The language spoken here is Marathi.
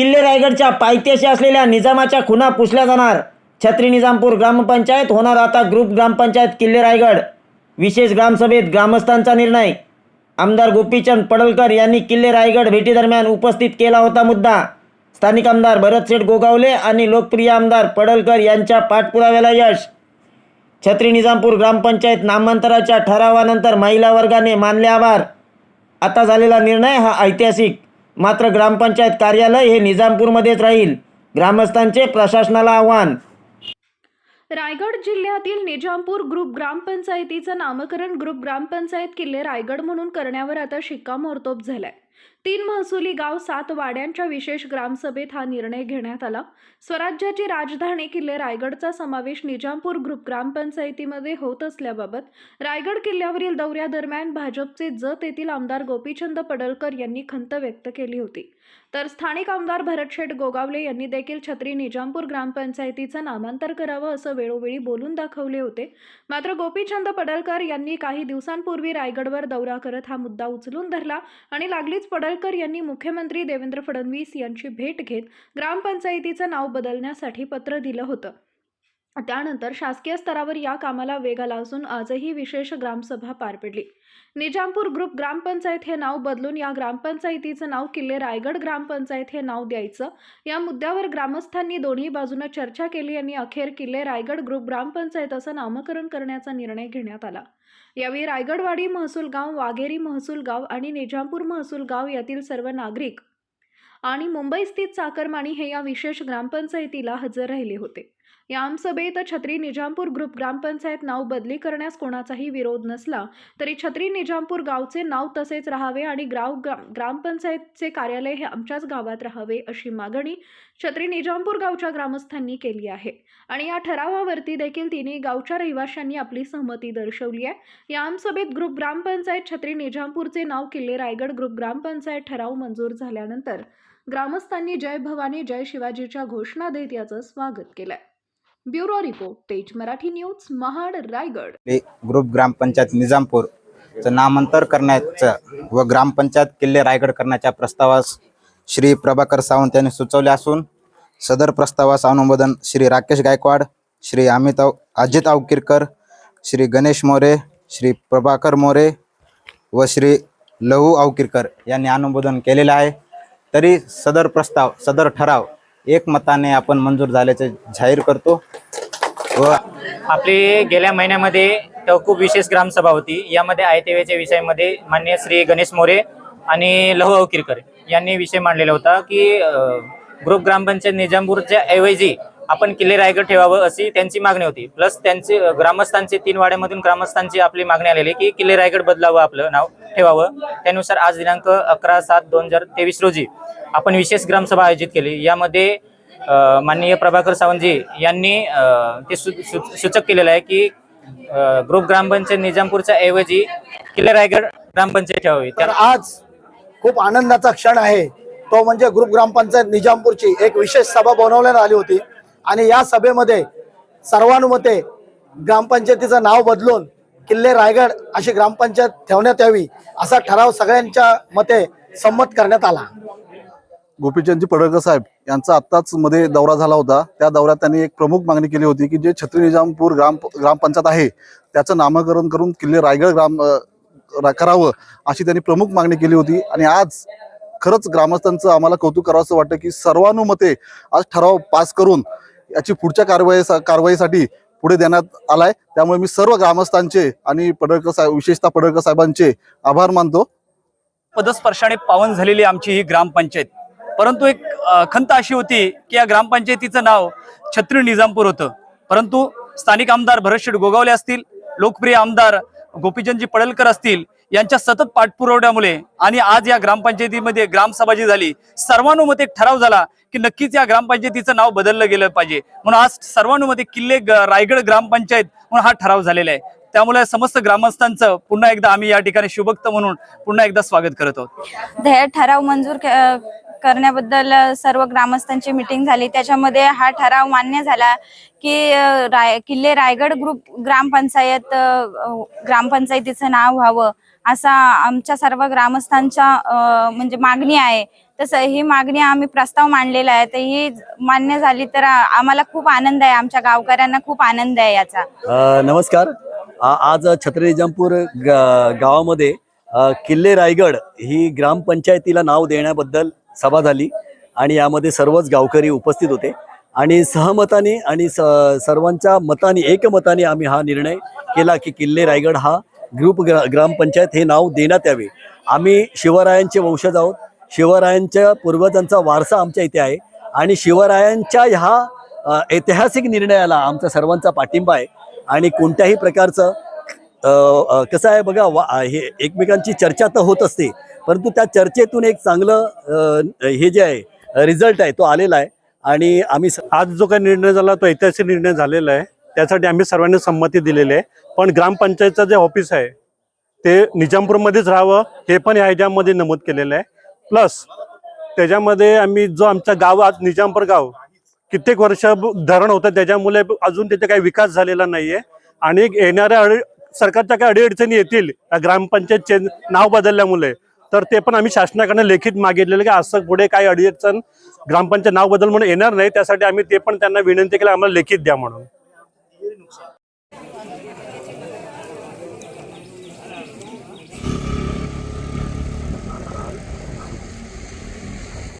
किल्ले रायगडच्या पायथ्याशी असलेल्या निजामाच्या खुना पुसल्या जाणार. छत्री निजामपूर ग्रामपंचायत होणार आता ग्रुप ग्रामपंचायत किल्ले रायगड. विशेष ग्रामसभेत ग्रामस्थांचा निर्णय. आमदार गोपीचंद पडळकर यांनी किल्ले रायगड भेटीदरम्यान उपस्थित केला होता मुद्दा. स्थानिक आमदार भरतशेठ गोगावले आणि लोकप्रिय आमदार पडळकर यांच्या पाठपुराव्याला यश. छत्री निजामपूर ग्रामपंचायत नामांतराच्या ठरावानंतर महिला वर्गाने मानले आभार. आता झालेला निर्णय हा ऐतिहासिक. मात्र ग्रामपंचायत कार्यालय हे निजामपूरमध्येच राहील. ग्रामस्थांचे प्रशासनाला आव्हान. रायगड जिल्ह्यातील निजामपूर ग्रुप ग्रामपंचायतीचं नामकरण ग्रुप ग्रामपंचायत किल्ले रायगड म्हणून करण्यावर आता शिक्कामोर्तब झालाय. तीन महसुली गाव सात वाड्यांच्या विशेष ग्रामसभेत हा निर्णय घेण्यात आला. स्वराज्याची राजधानी किल्ले रायगडचा समावेश निजामपूर ग्रुप ग्रामपंचायतीमध्ये होत असल्याबाबत रायगड किल्ल्यावरील दौऱ्यादरम्यान भाजपचे जत येथील आमदार गोपीचंद पडळकर यांनी खंत व्यक्त केली होती. तर स्थानिक आमदार भरतशेठ गोगावले यांनी देखील छत्री निजामपूर ग्रामपंचायतीचं नामांतर करावं असं वेळोवेळी बोलून दाखवले होते. मात्र गोपीचंद पडळकर यांनी काही दिवसांपूर्वी रायगडवर दौरा करत हा मुद्दा उचलून धरला आणि लागलीच पडळकर यांनी मुख्यमंत्री देवेंद्र फडणवीस यांची भेट घेत ग्रामपंचायतीचं नाव बदलण्यासाठी पत्र दिलं होतं. त्यानंतर शासकीय स्तरावर या कामाला वेग आला असून आजही विशेष ग्रामसभा पार पडली. निजामपूर ग्रुप ग्रामपंचायत हे नाव बदलून या ग्रामपंचायतीचं नाव किल्ले रायगड ग्रामपंचायत हे नाव द्यायचं. या मुद्द्यावर ग्रामस्थांनी दोन्ही बाजूनं चर्चा केली आणि अखेर किल्ले रायगड ग्रुप ग्रामपंचायत असं नामकरण करण्याचा निर्णय घेण्यात आला. यावेळी रायगडवाडी महसूल गाव वाघेरी महसूल गाव आणि निजामपूर महसूल गाव यातील सर्व नागरिक आणि मुंबई स्थित चाकरमानी हे या विशेष ग्रामपंचायतीला हजर राहिले होते. या आमसभेत छत्री निजामपूर ग्रुप ग्रामपंचायत नाव बदली करण्यास कोणाचाही विरोध नसला तरी छत्री निजामपूर गावचे नाव तसेच राहावे आणि ग्राव ग्रामपंचायतचे कार्यालय हे आमच्याच गावात राहावे अशी मागणी छत्री निजामपूर गावच्या ग्रामस्थांनी केली आहे. आणि या ठरावावरती देखील तिन्ही गावच्या रहिवाशांनी आपली सहमती दर्शवली आहे. या आमसभेत ग्रुप ग्रामपंचायत छत्री निजामपूरचे नाव किल्ले रायगड ग्रुप ग्रामपंचायत ठराव मंजूर झाल्यानंतर ग्रामस्थांनी जय भवानी जय शिवाजीच्या घोषणा देत याचं स्वागत केलंय. Bureau report Tej Marathi news Mahad Raigad. Group grampanchayat निजामपूरचं नामांतर करण्याचं व ग्रामपंचायत किल्ले रायगड करण्याच्या प्रस्तावास श्री प्रभाकर सावंत यांनी सुचवले असून सदर प्रस्तावास अनुमोदन श्री राकेश गायकवाड श्री अमित अजित आवकिरकर श्री गणेश मोरे श्री प्रभाकर मोरे व श्री लहू आवकिरकर यांनी अनुमोदन केलेलं आहे. तरी सदर प्रस्ताव सदर ठराव एकमताने आपण मंजूर झाल्याचे जाहीर करतो. व आपली गेल्या महिन्यामध्ये खूप विशेष ग्रामसभा होती. यामध्ये आयतेवेच्या विषयामध्ये मान्य श्री गणेश मोरे आणि लहू अवकिरकर यांनी विषय मांडलेला होता की ग्रुप ग्रामपंचायत निजामपूरच्या ऐवजी आपण किल्ले रायगड ठेवावं अशी त्यांची मागणी होती. प्लस त्यांचे ग्रामस्थांचे तीन वाड्यामधून ग्रामस्थांची आपली मागणी आलेली की किल्ले रायगड बदलावं आपलं नाव. ठेवावं. त्यानुसार आज दिनांक अकरा सात दोन हजार तेवीस रोजी आपण विशेष ग्रामसभा आयोजित केली. यामध्ये माननीय प्रभाकर सावंतजी यांनी ते सु- सूचक केलेलं आहे की ग्रुप ग्रामपंचायत निजामपूरच्या ऐवजी किल्ले रायगड ग्रामपंचायत ठेवावी. तर आज खूप आनंदाचा क्षण आहे. तो म्हणजे ग्रुप ग्रामपंचायत निजामपूरची एक विशेष सभा बनवण्यात आली होती. आणि या सभेमध्ये सर्वानुमते ग्रामपंचायतीचं नाव बदलून किल्ले रायगड अशी ग्रामपंचायत ठेवण्यात यावी असा ठराव सगळ्यांच्या मते संमत करण्यात आला. गोपीचंदजी पडळकर साहेब यांचा आत्ताच मध्ये दौरा झाला होता. त्या दौऱ्यात त्यांनी एक प्रमुख मागणी केली होती की जे छत्री निजामपूर ग्राम ग्रामपंचायत आहे त्याचं नामकरण करून किल्ले रायगड ग्राम करावं अशी त्यांनी प्रमुख मागणी केली होती. आणि आज खरंच ग्रामस्थांचं आम्हाला कौतुक करावं वाटतं की सर्वानुमते आज ठराव पास करून याची पुढच्या कारवाई कारवाईसाठी पुढे देण्यात आलाय. त्यामुळे मी सर्व ग्रामस्थांचे आणि पडळकर साहेब विशेषतः पडळकर साहेबांचे आभार मानतो. पदस्पर्शाने पावन झालेली आमची ही ग्रामपंचायत. परंतु एक खंत अशी होती की या ग्रामपंचायतीचं नाव छत्री निजामपूर होतं. परंतु स्थानिक आमदार भरतशेठ गोगावले असतील लोकप्रिय आमदार गोपीचंदजी पडळकर असतील यांच्या सतत पाठपुरवठ्यामुळे आणि आज या ग्रामपंचायतीमध्ये ग्रामसभा जी झाली सर्वानुमते ठराव झाला की नक्कीच या ग्रामपंचायतीचं नाव बदललं गेलं पाहिजे. म्हणून आज सर्वानुमते किल्ले रायगड ग्रामपंचायत म्हणून हा ठराव झालेला आहे. त्यामुळे समस्त ग्रामस्थांचं पुन्हा एकदा आम्ही या ठिकाणी शुभक्त म्हणून पुन्हा एकदा स्वागत करत आहोत. ठराव मंजूर करण्याबद्दल सर्व ग्रामस्थांची मिटिंग झाली. त्याच्यामध्ये हा ठराव मान्य झाला की राय किल्ले रायगड ग्रुप ग्रामपंचायत ग्रामपंचायतीचं नाव व्हावं असा आमच्या सर्व ग्रामस्थांच्या म्हणजे मागणी आहे. तसं ही मागणी आम्ही प्रस्ताव मांडलेला आहे. तर ही मान्य झाली तर आम्हाला खूप आनंद आहे. आमच्या गावकऱ्यांना खूप आनंद आहे याचा. नमस्कार. आज छत्री निजामपूर गावामध्ये किल्ले रायगड ही ग्रामपंचायतीला नाव देण्याबद्दल सभा झाली आणि यामध्ये सर्वच गावकरी उपस्थित होते. आणि सहमताने आणि स सर्वांच्या मताने एकमताने आम्ही हा निर्णय केला की किल्ले रायगड हा ग्रुप ग्रा ग्रामपंचायत हे नाव देण्यात यावे. आम्ही शिवरायांचे वंशज आहोत. शिवरायांच्या पूर्वजांचा वारसा आमच्या इथे आहे. आणि शिवरायांच्या ह्या ऐतिहासिक निर्णयाला आमचा सर्वांचा पाठिंबा आहे. आणि कोणत्याही प्रकारचं कसं आहे बघा वा हे एकमेकांची चर्चा तर होत असते परंतु त्या चर्चेतून एक चांगलं हे जे आहे रिझल्ट आहे तो आलेला आहे. आणि आम्ही आज जो काही निर्णय झाला तो ऐतिहासिक निर्णय झालेला आहे. त्यासाठी आम्ही सर्वांनी संमती दिलेली आहे. पण ग्रामपंचायतचं जे ऑफिस आहे ते निजामपूरमध्येच राहावं हे पण या ह्याच्यामध्ये नमूद केलेलं आहे. प्लस त्याच्यामध्ये आम्ही जो आमचा गाव आज निजामपूर गाव कित्येक वर्ष धरण होतं त्याच्यामुळे अजून तिथे काही विकास झालेला नाहीये. आणि येणाऱ्या सरकारच्या काही अडीअडचणी येतील ग्रामपंचायतचे नाव बदलल्यामुळे तर ते पण आम्ही शासनाकडनं लेखित मागितलेलं की असं पुढे काही अडीअडचण ग्रामपंचायत नाव बदल म्हणून येणार नाही त्यासाठी आम्ही ते पण त्यांना विनंती केली आम्हाला लेखित द्या म्हणून.